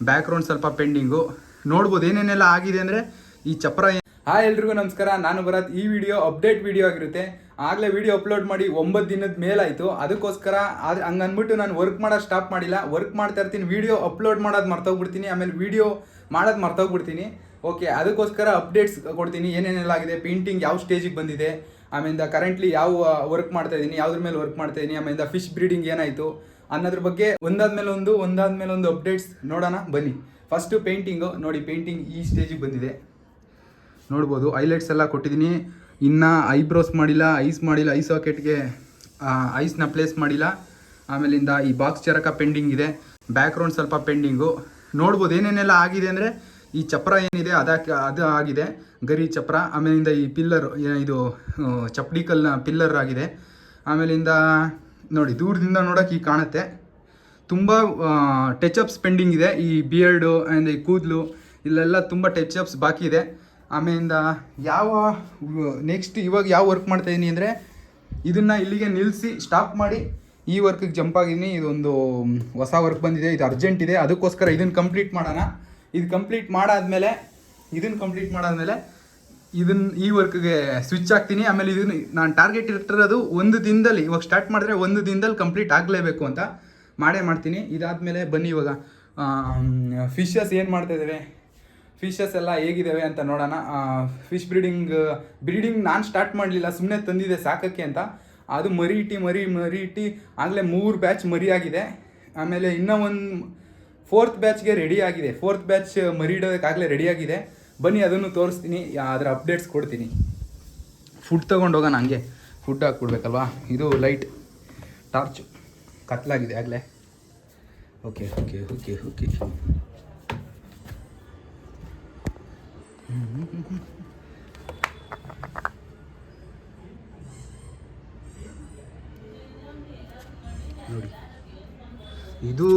Back ground ಸ್ವಲ್ಪ pending ನೋಡ್ಬೋದು ಏನೇನೆಲ್ಲ ಆಗಿದೆ ಅಂದರೆ ಈ ಚಪ್ರ ಹಾಯ್ ಎಲ್ರಿಗೂ ನಮಸ್ಕಾರ. ನಾನು ಭರತ್. ಈ ವಿಡಿಯೋ ಅಪ್ಡೇಟ್ ವಿಡಿಯೋ ಆಗಿರುತ್ತೆ. ಆಗಲೇ ವಿಡಿಯೋ ಅಪ್ಲೋಡ್ ಮಾಡಿ ಒಂಬತ್ತು ದಿನದ ಮೇಲಾಯಿತು. ಅದಕ್ಕೋಸ್ಕರ ಅದು ಹಂಗೆ ನಾನು ವರ್ಕ್ ಮಾಡೋದು ಸ್ಟಾಪ್ ಮಾಡಿಲ್ಲ. ವರ್ಕ್ ಮಾಡ್ತಾ ಇರ್ತೀನಿ. ವಿಡಿಯೋ ಅಪ್ಲೋಡ್ ಮಾಡೋದು ಮರ್ತೋಗ್ಬಿಡ್ತೀನಿ. ಆಮೇಲೆ ವಿಡಿಯೋ ಮಾಡೋದು ಮರ್ತೋಗ್ಬಿಡ್ತೀನಿ. ಓಕೆ ಅದಕ್ಕೋಸ್ಕರ ಅಪ್ಡೇಟ್ಸ್ ಕೊಡ್ತೀನಿ. ಏನೇನೆಲ್ಲ ಆಗಿದೆ? ಪೇಂಟಿಂಗ್ ಯಾವ ಸ್ಟೇಜಿಗೆ ಬಂದಿದೆ? ಆಮೇಲಿಂದ ಕರೆಂಟ್ಲಿ ಯಾವ ವರ್ಕ್ ಮಾಡ್ತಾ ಇದ್ದೀನಿ ಯಾವ್ದ್ರ ಮೇಲೆ ವರ್ಕ್ ಮಾಡ್ತಾ ಇದ್ದೀನಿ ಆಮೇಲಿಂದ ಫಿಶ್ ಬ್ರೀಡಿಂಗ್ ಏನಾಯಿತು? ಅನ್ನೋದ್ರ ಬಗ್ಗೆ ಒಂದಾದ್ಮೇಲೆ ಒಂದು ಒಂದಾದ್ಮೇಲೆ ಒಂದು ಅಪ್ಡೇಟ್ಸ್ ನೋಡೋಣ, ಬನ್ನಿ. ಫಸ್ಟು ಪೇಂಟಿಂಗು ನೋಡಿ ಪೇಂಟಿಂಗ್ ಈ ಸ್ಟೇಜಿಗೆ ಬಂದಿದೆ. ನೋಡ್ಬೋದು ಹೈಲೈಟ್ಸ್ ಎಲ್ಲ ಕೊಟ್ಟಿದ್ದೀನಿ. ಇನ್ನು ಐಬ್ರೋಸ್ ಮಾಡಿಲ್ಲ ಐಸ್ ಮಾಡಿಲ್ಲ ಐ ಸಾಕೆಟ್ಗೆ ಐಸ್ನ ಪ್ಲೇಸ್ ಮಾಡಿಲ್ಲ. ಆಮೇಲಿಂದ ಈ ಬಾಕ್ಸ್ ಚರಕ ಪೆಂಡಿಂಗ್ ಇದೆ. ಬ್ಯಾಕ್ಗ್ರೌಂಡ್ ಸ್ವಲ್ಪ ಪೆಂಡಿಂಗು ನೋಡ್ಬೋದು, ಏನೇನೆಲ್ಲ ಆಗಿದೆ ಅಂದರೆ, ಈ ಚಪ್ರ ಏನಿದೆ, ಅದಕ್ಕೆ, ಅದು ಆಗಿದೆ. ಗರಿ ಚಪ್ರ, ಆಮೇಲಿಂದ ಈ ಪಿಲ್ಲರ್ ಇದು ಚಪ್ಡಿಕಲ್ನ ಪಿಲ್ಲರ್ ಆಗಿದೆ. ಆಮೇಲಿಂದ ನೋಡಿ, ದೂರದಿಂದ ನೋಡೋಕೆ ಈಗ ಕಾಣುತ್ತೆ. ತುಂಬ ಟಚ್ ಪೆಂಡಿಂಗ್ ಇದೆ. ಈ ಬಿಯರ್ಡು ಆ್ಯಂಡ್ ಈ ಕೂದಲು, ಇಲ್ಲೆಲ್ಲ ತುಂಬ ಟಚ್ ಅಪ್ಸ್ ಬಾಕಿ ಇದೆ. ಆಮೇಲಿಂದ ಯಾವ ನೆಕ್ಸ್ಟ್ ಇವಾಗ ಯಾವ ವರ್ಕ್ ಮಾಡ್ತಾ ಇದ್ದೀನಿ ಅಂದರೆ, ಇದನ್ನು ಇಲ್ಲಿಗೆ ನಿಲ್ಲಿಸಿ ಸ್ಟಾಪ್ ಮಾಡಿ, ಈ ವರ್ಕಿಗೆ ಜಂಪ್ ಆಗಿದ್ದೀನಿ. ಇದೊಂದು, ಹೊಸ ವರ್ಕ್ ಬಂದಿದೆ. ಇದು ಅರ್ಜೆಂಟ್ ಇದೆ. ಅದಕ್ಕೋಸ್ಕರ ಇದನ್ನು ಕಂಪ್ಲೀಟ್ ಮಾಡೋಣ. ಇದು ಕಂಪ್ಲೀಟ್ ಮಾಡಾದಮೇಲೆ, ಇದನ್ನು ಕಂಪ್ಲೀಟ್ ಮಾಡಾದ್ಮೇಲೆ ಇದನ್ನ ಈ ವರ್ಕ್ಗೆ ಸ್ವಿಚ್ ಹಾಕ್ತೀನಿ. ಆಮೇಲೆ ಇದನ್ನ ನಾನು ಟಾರ್ಗೆಟ್ ಇಟ್ಟಿರೋದು ಒಂದು ದಿನದಲ್ಲಿ, ಇವಾಗ ಸ್ಟಾರ್ಟ್ ಮಾಡಿದ್ರೆ ಒಂದು ದಿನದಲ್ಲಿ ಕಂಪ್ಲೀಟ್ ಆಗಲೇಬೇಕು ಅಂತ ಮಾಡೇ ಮಾಡ್ತೀನಿ. ಇದಾದಮೇಲೆ ಬನ್ನಿ ಇವಾಗ. ಫಿಶಸ್ ಏನು ಮಾಡ್ತಾ ಇದ್ದೇವೆ? ಫಿಶಸ್ ಎಲ್ಲ ಹೇಗಿದ್ದಾವೆ ಅಂತ ನೋಡೋಣ. ಫಿಶ್ ಬ್ರೀಡಿಂಗ್ ಬ್ರೀಡಿಂಗ್ ನಾನು ಸ್ಟಾರ್ಟ್ ಮಾಡಲಿಲ್ಲ ಸುಮ್ಮನೆ ತಂದಿದೆ ಸಾಕಕ್ಕೆ ಅಂತ. ಅದು ಮರಿ ಇಟ್ಟು ಮರಿ ಮರಿ ಇಟ್ಟು ಆಗಲೇ ಮೂರು ಬ್ಯಾಚ್ ಮರಿ ಆಗಿದೆ ಆಮೇಲೆ ಇನ್ನೂ ಒಂದು ಫೋರ್ತ್ ಬ್ಯಾಚ್ಗೆ ರೆಡಿ ಆಗಿದೆ. ಫೋರ್ತ್ ಬ್ಯಾಚ್ ಮರಿ ಇಡೋದಕ್ಕಾಗಲೇ ರೆಡಿ ಆಗಿದೆ. ಬನ್ನಿ, ಅದನ್ನು ತೋರಿಸ್ತೀನಿ. ಅದರ ಅಪ್ಡೇಟ್ಸ್ ಕೊಡ್ತೀನಿ. ಫುಡ್ ತೊಗೊಂಡು ಹೋಗೋಣ ಹಂಗೆ. ಫುಡ್ ಹಾಕ್ಬಿಡ್ಬೇಕಲ್ವಾ ಇದು ಲೈಟ್ ಟಾರ್ಚ್ ಕತ್ಲಾಗಿದೆ ಆಗಲೇ. ಓಕೆ ಓಕೆ ಓಕೆ ಓಕೆ ನೋಡಿ. ಇದು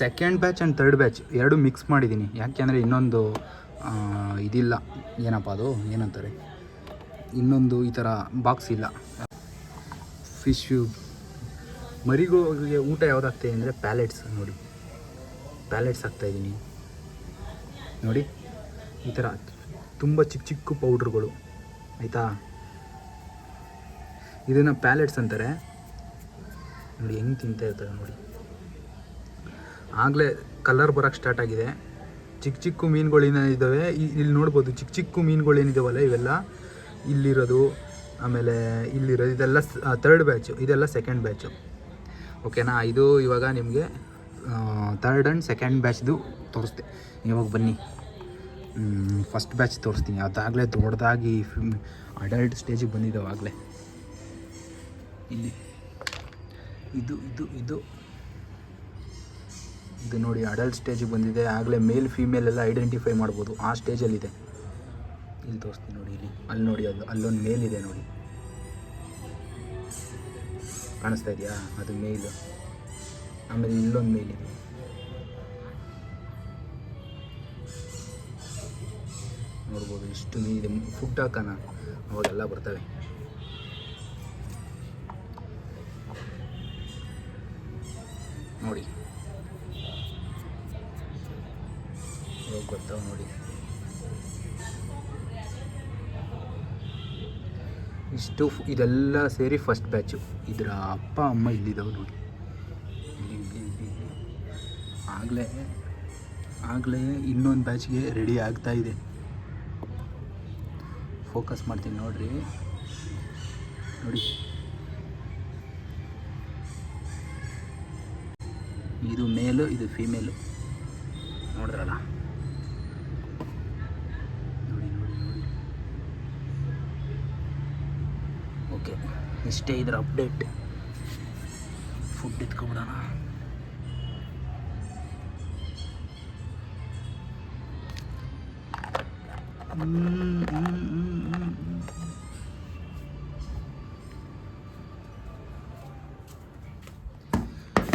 second batch and third batch ಎರಡು ಮಿಕ್ಸ್ ಮಾಡಿದ್ದೀನಿ. ಯಾಕೆಂದರೆ ಇನ್ನೊಂದು ಇದಿಲ್ಲ. ಏನಪ್ಪ ಅದು? ಏನಂತಾರೆ? ಇನ್ನೊಂದು ಈ ಥರ ಬಾಕ್ಸ್ ಇಲ್ಲ. ಫಿಶ್ ಮರಿಗಳಿಗೆ ಊಟ ಯಾವುದಾಗ್ತದೆ ಅಂದರೆ ಪ್ಯಾಲೆಟ್ಸ್ ನೋಡಿ. ಪ್ಯಾಲೆಟ್ಸ್ ಹಾಕ್ತಾಯಿದ್ದೀನಿ ನೋಡಿ. ಈ ಥರ ತುಂಬ ಚಿಕ್ಕ ಚಿಕ್ಕ ಪೌಡ್ರುಗಳು ಆಯಿತಾ? ಇದನ್ನು ಪ್ಯಾಲೆಟ್ಸ್ ಅಂತಾರೆ. ನೋಡಿ, ಹೆಂಗೆ ತಿಂತಾ ಇರ್ತವೆ ನೋಡಿ. ಆಗಲೇ ಕಲರ್ ಬರೋಕ್ಕೆ ಸ್ಟಾರ್ಟ್ ಆಗಿದೆ. ಚಿಕ್ಕ ಚಿಕ್ಕ ಮೀನುಗಳೇನ ಇದ್ದಾವೆ ಇಲ್ಲಿ ನೋಡ್ಬೋದು ಚಿಕ್ಕ ಚಿಕ್ಕ ಮೀನುಗಳು ಏನಿದಾವಲ್ಲ ಇವೆಲ್ಲ? ಇಲ್ಲಿರೋದು, ಆಮೇಲೆ ಇಲ್ಲಿರೋದು, ಇದೆಲ್ಲ ಥರ್ಡ್ ಬ್ಯಾಚು ಇದೆಲ್ಲ ಸೆಕೆಂಡ್ ಬ್ಯಾಚು ಓಕೆನಾ ಇದು ಇವಾಗ ನಿಮಗೆ ಥರ್ಡ್ ಆ್ಯಂಡ್ ಸೆಕೆಂಡ್ ಬ್ಯಾಚ್ದು ತೋರಿಸ್ತೆ. ಇವಾಗ ಬನ್ನಿ. ಫಸ್ಟ್ ಬ್ಯಾಚ್ ತೋರಿಸ್ತೀನಿ. ಅದಾಗಲೇ ದೊಡ್ಡದಾಗಿ ಅಡಲ್ಟ್ ಸ್ಟೇಜಿಗೆ ಬಂದಿದ್ದಾವೆ ಆಗಲೇ. ಇಲ್ಲಿ. ಇದು ಇದು ಇದು. ಇದು ನೋಡಿ ಅಡಲ್ಟ್ ಸ್ಟೇಜಿಗೆ ಬಂದಿದೆ. ಆಗಲೇ ಮೇಲ್ ಫೀಮೇಲ್ ಎಲ್ಲ ಐಡೆಂಟಿಫೈ ಮಾಡ್ಬೋದು. ಆ ಸ್ಟೇಜಲ್ಲಿದೆ ಇಲ್ಲಿ ತೋರಿಸ್ತೀನಿ ನೋಡಿ ಇಲ್ಲಿ. ಅಲ್ಲಿ ನೋಡಿ ಅದು. ಅಲ್ಲೊಂದು ಮೇಲ್ ಇದೆ ನೋಡಿ. ಕಾಣಿಸ್ತಾ ಇದೆಯಾ? ಅದು ಮೇಲ್ ಆಮೇಲೆ ಇಲ್ಲೊಂದು ಮೇಲ್ ಇದೆ. ನೋಡ್ಬೋದು ಇಷ್ಟು ಮೀನಿದೆ ಫುಡ್ ಹಾಕೋಣ ಅವಾಗೆಲ್ಲ ಬರ್ತವೆ. ನೋಡಿ. ಬರ್ತಾವೆ ನೋಡಿ. ಇಷ್ಟು ಇದೆಲ್ಲ ಸೇರಿ ಫಸ್ಟ್ ಬ್ಯಾಚು ಇದರ ಅಪ್ಪ, ಅಮ್ಮ ಇಲ್ಲಿದ್ದಾವೆ ನೋಡಿ. ಆಗಲೇ ಆಗಲೇ ಇನ್ನೊಂದು ಬ್ಯಾಚ್ಗೆ ರೆಡಿ ಆಗ್ತಾ ಇದೆ. ಫೋಕಸ್ ಮಾಡ್ತೀನಿ ನೋಡ್ರಿ. ನೋಡಿ. ಇದು ಮೇಲು ಇದು ಫೀಮೇಲು ನೋಡಿದ್ರಲ್ಲ ನೋಡಿ ನೋಡಿ ನೋಡಿ ಓಕೆ ಇಷ್ಟೇ ಇದರ ಅಪ್ಡೇಟ್ ಫುಡ್ ಎತ್ಕೊಬಿಡೋಣ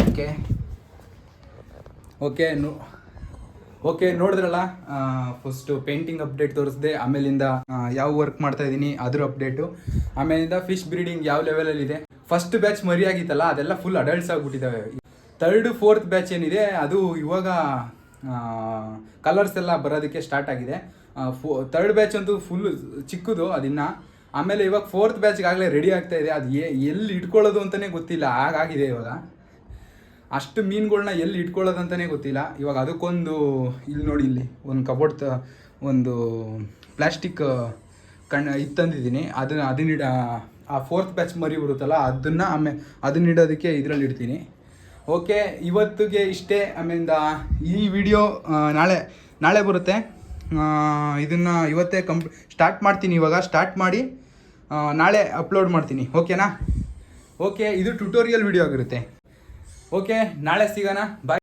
ಓಕೆ ಓಕೆ ನೋ ಓಕೆ ನೋಡಿದ್ರಲ್ಲ ಫಸ್ಟು ಪೇಂಟಿಂಗ್ ಅಪ್ಡೇಟ್ ತೋರಿಸಿದೆ, ಆಮೇಲಿಂದ ಯಾವ ವರ್ಕ್ ಮಾಡ್ತಾ ಇದ್ದೀನಿ, ಅದ್ರ ಅಪ್ಡೇಟು ಆಮೇಲಿಂದ ಫಿಶ್ ಬ್ರೀಡಿಂಗ್ ಯಾವ ಲೆವೆಲಲ್ಲಿ ಇದೆ? ಫಸ್ಟ್ ಬ್ಯಾಚ್ ಮರಿ ಆಗಿತ್ತಲ್ಲ ಅದೆಲ್ಲ ಫುಲ್ ಅಡಲ್ಟ್ಸ್ ಆಗಿಬಿಟ್ಟಿದ್ದಾವೆ ತರ್ಡ್ ಫೋರ್ತ್ ಬ್ಯಾಚ್ ಏನಿದೆ, ಅದು ಇವಾಗ ಕಲರ್ಸ್ ಎಲ್ಲ ಬರೋದಕ್ಕೆ ಸ್ಟಾರ್ಟ್ ಆಗಿದೆ. ಫೋ ತರ್ಡ್ ಬ್ಯಾಚ್ ಅಂತೂ ಫುಲ್ ಚಿಕ್ಕದು ಅದನ್ನು. ಆಮೇಲೆ ಇವಾಗ ಫೋರ್ತ್ ಬ್ಯಾಚ್ಗಾಗಲೇ ರೆಡಿ ಆಗ್ತಾ ಇದೆ. ಅದು ಎಲ್ಲಿ ಇಟ್ಕೊಳ್ಳೋದು ಅಂತಲೇ ಗೊತ್ತಿಲ್ಲ ಹಾಗಾಗಿದೆ ಇವಾಗ. ಅಷ್ಟು ಮೀನುಗಳ್ನ ಎಲ್ಲಿ ಇಟ್ಕೊಳ್ಳೋದಂತಲೇ ಗೊತ್ತಿಲ್ಲ. ಇವಾಗ ಅದಕ್ಕೊಂದು, ಇಲ್ಲಿ ನೋಡಿ ಇಲ್ಲಿ, ಒಂದು ಕಬೋರ್ಡ್ ಒಂದು ಪ್ಲಾಸ್ಟಿಕ್ ಕಣ್ ಇತ್ತಂದಿದ್ದೀನಿ ಅದನ್ನ ಅದನ್ನಿಡ ಆ ಫೋರ್ತ್ ಬ್ಯಾಚ್ ಮರಿ ಬರುತ್ತಲ್ಲ, ಅದನ್ನು ಆಮೇಲೆ ಅದನ್ನಿಡೋದಕ್ಕೆ ಇದರಲ್ಲಿ ಇಡ್ತೀನಿ. ಓಕೆ ಇವತ್ತಿಗೆ ಇಷ್ಟೇ ಆಮೇಲಿಂದ ಈ ವಿಡಿಯೋ ನಾಳೆ ನಾಳೆ ಬರುತ್ತೆ. ಇದನ್ನು ಇವತ್ತೇ ಕಂಪ್ ಸ್ಟಾರ್ಟ್ ಮಾಡ್ತೀನಿ ಇವಾಗ ಸ್ಟಾರ್ಟ್ ಮಾಡಿ ನಾಳೆ ಅಪ್ಲೋಡ್ ಮಾಡ್ತೀನಿ. ಓಕೆನಾ ಓಕೆ ಇದು ಟ್ಯುಟೋರಿಯಲ್ ವಿಡಿಯೋ ಆಗಿರುತ್ತೆ. ಓಕೆ ನಾಳೆ ಸಿಗೋಣ. ಬಾಯ್